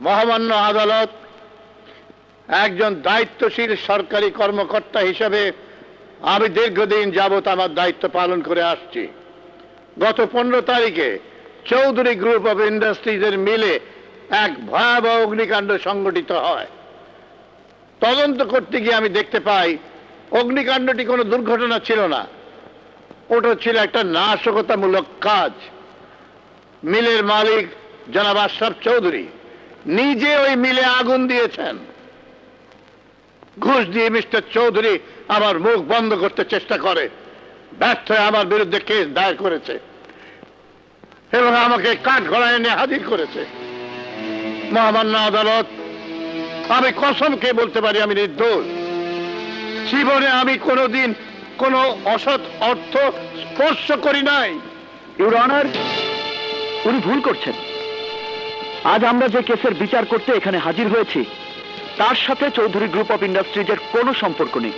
মহামান্য আদালত একজন দায়িত্বশীল সরকারি কর্মকর্তা হিসেবে আমি দীর্ঘদিন যাবত আমার দায়িত্ব পালন করে আসছি। গত পনেরো তারিখে চৌধুরী গ্রুপ অফ ইন্ডাস্ট্রিজের মিলে এক ভয়াবহ অগ্নিকাণ্ড সংঘটিত হয়। তদন্ত করতে গিয়ে আমি দেখতে পাই, অগ্নিকাণ্ডটি কোনো দুর্ঘটনা ছিল না। ওটা ছিল একটা নাশকতামূলক কাজ। মিলের মালিক জনাব আশরাফ চৌধুরী। নিজে ওই মিলে আগুন দিয়েছেন। ঘুষ দিয়ে মিস্টার চৌধুরী আমার মুখ বন্ধ করতে চেষ্টা করে। ব্যর্থ হয়ে আমার বিরুদ্ধে কেস দায়ের করেছে। এবং আমাকে কাঠ ঘোড়ায় এনে হাজির করেছে। মহামান্য আদালত, আমি কসম খেয়ে বলতে পারি আমি নির্দোষ। জীবনে আমি কোনোদিন কোনো অসৎ অর্থ স্পর্শ করি নাই। ইউর অনার, উনি ভুল করছেন। আজ আমরা যে কেসের বিচার করতে এখানে হাজির হয়েছি, তার সাথে চৌধুরী গ্রুপ অফ ইন্ডাস্ট্রিজের কোনো সম্পর্ক নেই।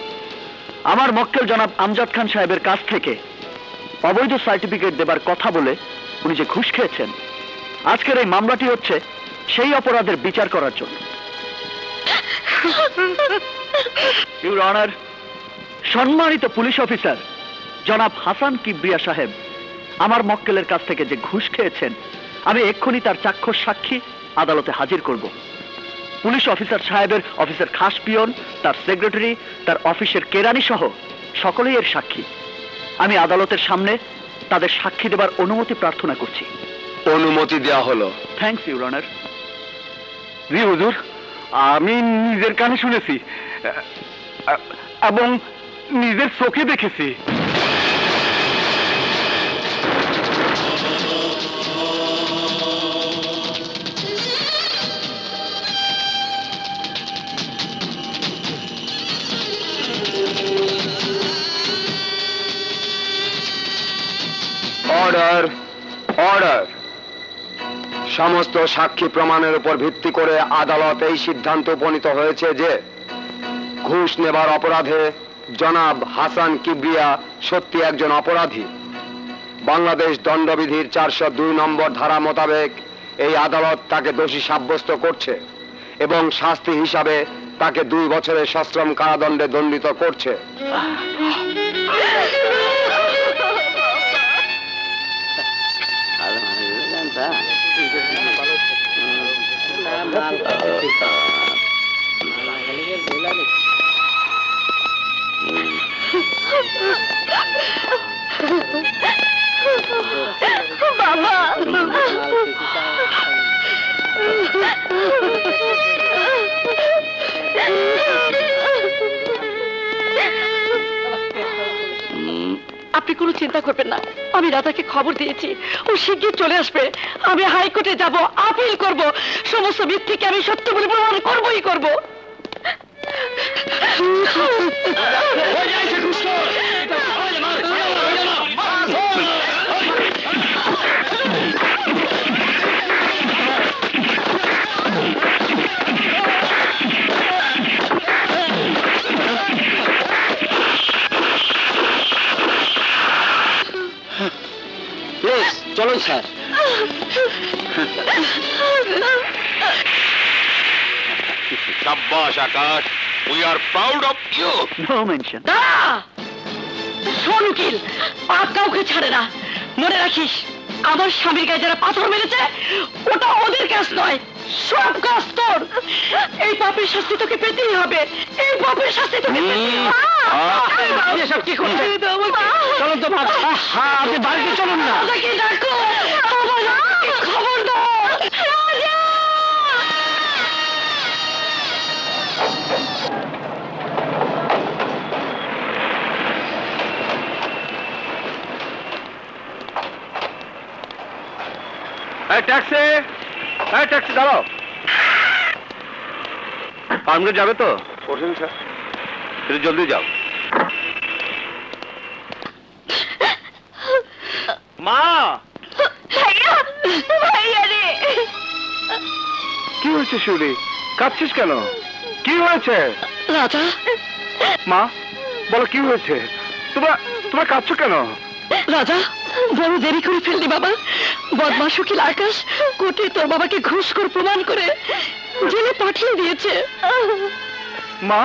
আমার মক্কেল জনাব আমজাদ খান সাহেবের কাছ থেকে অবৈধ সার্টিফিকেট দেবার কথা বলে উনি যে ঘুষ খেয়েছেন, আজকের এই মামলাটি হচ্ছে সেই অপরাধের বিচার করার জন্য। ইউর অনার সম্মানিত পুলিশ অফিসার জনাব হাসান কিবরিয়া সাহেব আমার মক্কেলের কাছ থেকে যে ঘুষ খেয়েছেন আমি এক্ষুনি তার চাক্ষুষ সাক্ষী আদালতে হাজির করব। পুলিশ অফিসার সাহেবের অফিসের খাস পিয়ন তার সেক্রেটারি তার অফিসের কেরানি সহ সকলেই এর সাক্ষী। আমি আদালতের সামনে তাদের সাক্ষী দেবার অনুমতি প্রার্থনা করছি। অনুমতি দেওয়া হলো। থ্যাংকস ইউর অনার জি হুজুর আমি নিজের কানে শুনেছি এবং নিজের চোখে দেখেছি। অর্ডার অর্ডার সমস্ত সাক্ষী প্রমাণের উপর ভিত্তি করে আদালত এই সিদ্ধান্ত উপনীত হয়েছে যে ঘুষ নেবার অপরাধে জনাব হাসান কিবরিয়া সত্যি একজন অপরাধী। বাংলাদেশ দণ্ডবিধির চারশো দুই নম্বর ধারা মোতাবেক এই আদালত তাকে দোষী সাব্যস্ত করছে এবং শাস্তি হিসাবে তাকে দুই বছরের সশ্রম কারাদণ্ডে দণ্ডিত করছে। বাবা। আপনি কোনো চিন্তা করবেন না। আমি দাদাকে খবর দিয়েছি। ও শিগগির চলে আসবে। আমি হাইকোর্টে যাব, আপিল করব। সমস্ত মিথ্যেকে আমি সত্য বলে প্রমাণ করবই করব। সাব্বাস Akash we are proud of you no mention দাঁড়া! শোন উকিল পাপ কাউকে ছাড়ে না। মনে রাখিস আমার স্বামীর গায়ে যারা পাথর মেরেছে ওটা ওদের কাজ নয় সব কাজ তোর। এই পাপের শাস্তি তোকে পেতেই হবে। এই পাপের শাস্তি তোকে পেতেই হবে। এসব কি করছে? চলুন তো ভাগ হ্যাঁ আপনি বাড়িতে চলুন না। ট্যাক্সি এই ট্যাক্সি দাঁড়াও। পার্মগেট যাবে তো? কঠিন স্যার। একটু জলদি যাও। মা! ভাইয়া ভাইয়া রে। কি হয়েছে শুলি কাঁদছিস কেন? কি হয়েছে? রাজা মা বলো কি হয়েছে? তোমরা তোমরা কাঁদছো কেন? রাজা বড় দেরি করে ফেললি বাবা। বদমাস উকিল আকাশ কোর্টে তোর বাবাকে ঘুষ করে প্রমাণ করে জেলে পাঠিয়ে দিয়েছে। মা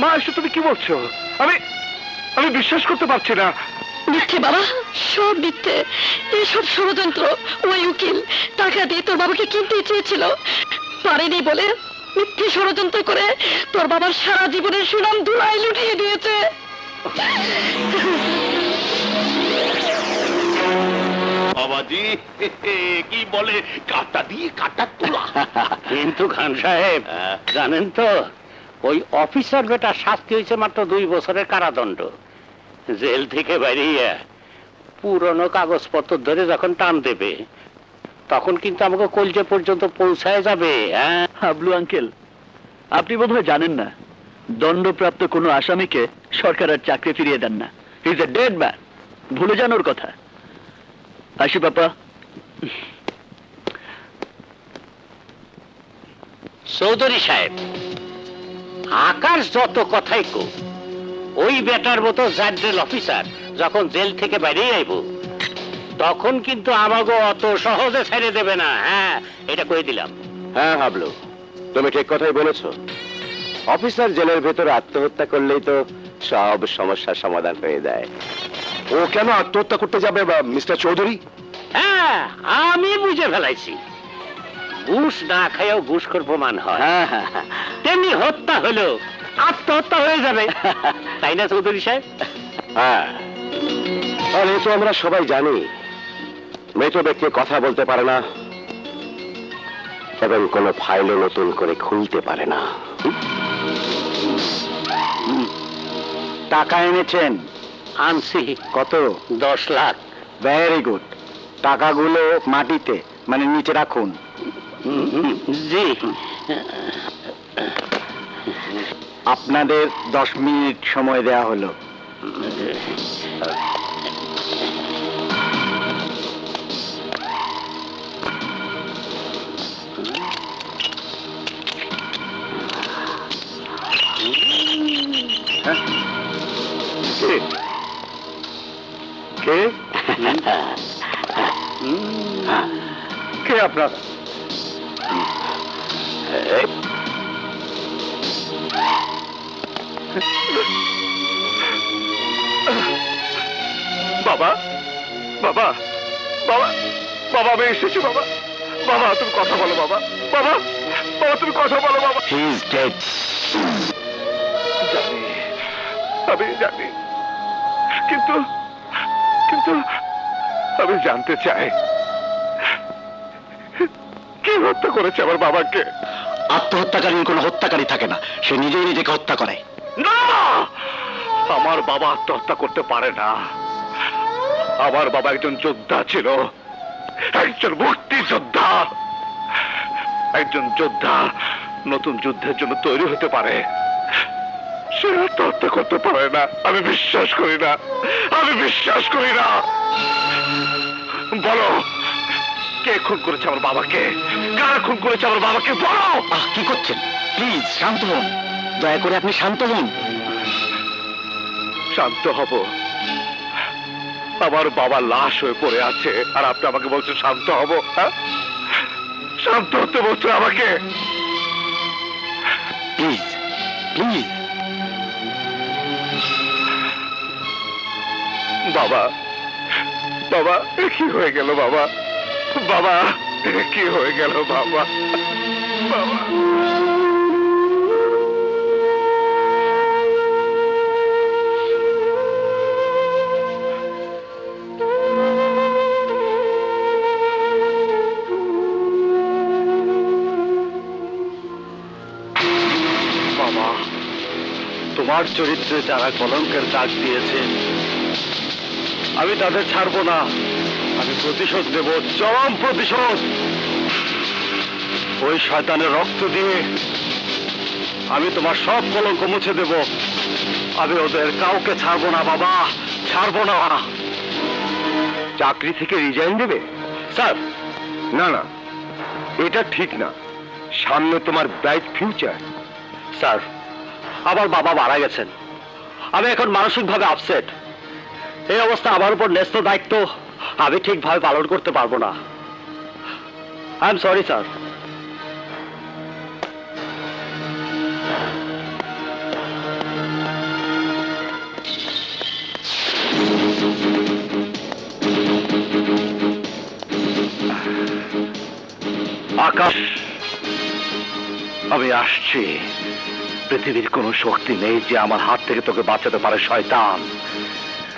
মা এসে তুমি কি বলছো? আমি আমি বিশ্বাস করতে পারছি না। মিথ্যে বাবা সব মিথ্যে। এসব ষড়যন্ত্র ওই উকিল টাকা দিয়ে তোর বাবাকে কিনতে চেয়েছিল। পারেনি বলে মিথ্যে ষড়যন্ত্র করে তোর বাবার সারা জীবনের সুনাম ধুলাই লুটিয়ে দিয়েছে। বাবাজি কি বলে? কাটা দিয়ে কাটা তোলা। কিন্তু খান সাহেব জানেন তো ওই অফিসার বেটা শাস্তি হয়েছে মাত্র দুই বছরের কারাদণ্ড। জেল থেকে বেরিয়ে পুরনো কাগজপত্র ধরে যখন টান দেবে তখন কিন্তু আমাকে কলজে পর্যন্ত পৌঁছায় যাবে হ্যাঁ? হাবলু আঙ্কেল আপনি বোধহয় জানেন না দণ্ডপ্রাপ্ত কোনো আসামিকে সরকার আর চাকরি ফিরিয়ে দেন না। ইজ এ ডেড ম্যান ভুলে যান ওর কথা। আসি বাপা চৌধুরী সাহেব আকাশ যত কথাই কো ওই বেটার মতো জাড্রেল অফিসার যখন জেল থেকে বেরিয়ে আইব তখন কিন্তু আমাকে অত সহজে ছেড়ে দেবে না। হ্যাঁ এটা কই দিলাম। হ্যাঁ হাবলু তুমি ঠিক কথাই বলেছ। অফিসার জেলের ভেতরে আত্মহত্যা করলেই তো সব সমস্যার সমাধান হয়ে যায়। ও কেন আত্মহত্যা করতে যাবে মিস্টার চৌধুরী? হ্যাঁ আমি বুঝে ফেলাইছি। ঘুষ না খাইও ঘুষ করে প্রমাণ হয়। হ্যাঁ হ্যাঁ হ্যাঁ। তেমনি হত্যা হলো আত্মহত্যা হয়ে যাবে। তাই না চৌধুরী সাহেব? হ্যাঁ। আর এ তো আমরা সবাই জানি। মৃত ব্যক্তি কথা বলতে পারে না এবং কোনো ফাইলও নতুন করে খুলতে পারে না। টাকা এনেছেন। আনছি। কত? দশ লাখ। ভেরি গুড টাকাগুলো মাটিতে মানে নিচে রাখুন। জি। আপনাদের দশ মিনিট সময় দেয়া হলো। কে? কে আপনার? বাবা বাবা বাবা বাবা আমি এসেছি বাবা। বাবা তুমি কথা বলো বাবা। বাবা বাবা তুমি কথা বলো বাবা। হি ইজ ডেড জানি আমি জানি। কিন্তু কিন্তু আমি জানতে চাই। কি হত্যা করেছে আমার বাবাকে? আত্মহত্যাকারীর কোনো হত্যাকারী থাকে না। সে নিজেই নিজেকে হত্যা করে। না! আমার বাবা আত্মহত্যা করতে পারে না। আমার বাবা একজন যোদ্ধা ছিল। একজন মুক্তি যোদ্ধা একজন যোদ্ধা নতুন যুদ্ধের জন্য তৈরি হতে পারে। সে আত্মহত্যা করতে পারে না। আমি বিশ্বাস করি না। আমি বিশ্বাস করি না। বলো কে খুন করেছে আমার বাবাকে? কারা খুন করেছে আমার বাবাকে? বলো! আহ কি করছেন? প্লিজ শান্ত হন। দয়া করে আপনি শান্ত হন। শান্ত হব। আমার বাবা লাশ হয়ে পড়ে আছে আর আপনি আমাকে বলছেন শান্ত হব হ্যাঁ? শান্ত হতে বলছেন আমাকে? Please please. বাবা বাবা কি হয়ে গেল বাবা? বাবা কি হয়ে গেল বাবা? বাবা। তোমার চরিত্রে যারা কলঙ্কের দাগ দিয়েছে আমি তাদের ছাড়বো না। আমি প্রতিশোধ নেব চরম প্রতিশোধ। ওই শয়তানের রক্ত দিয়ে আমি তোমার সব কলঙ্ক মুছে দেব। আমি ওদের কাউকে ছাড়বো না বাবা ছাড়বো না। চাকরি থেকে রিজাইন দেবে? স্যার। না না এটা ঠিক না। সামনে তোমার ব্রাইট ফিউচার। স্যার আমার বাবা মারা গেছেন। আমি এখন মানসিকভাবে আপসেট এই অবস্থা আমার উপর ন্যস্ত দায়িত্ব। আমি ঠিকভাবে পালন করতে পারব না। I am sorry sir Akash, আমি আসছি। পৃথিবীর কোনো শক্তি নেই যে আমার হাত থেকে তোকে বাঁচাতে পারে, শয়তান।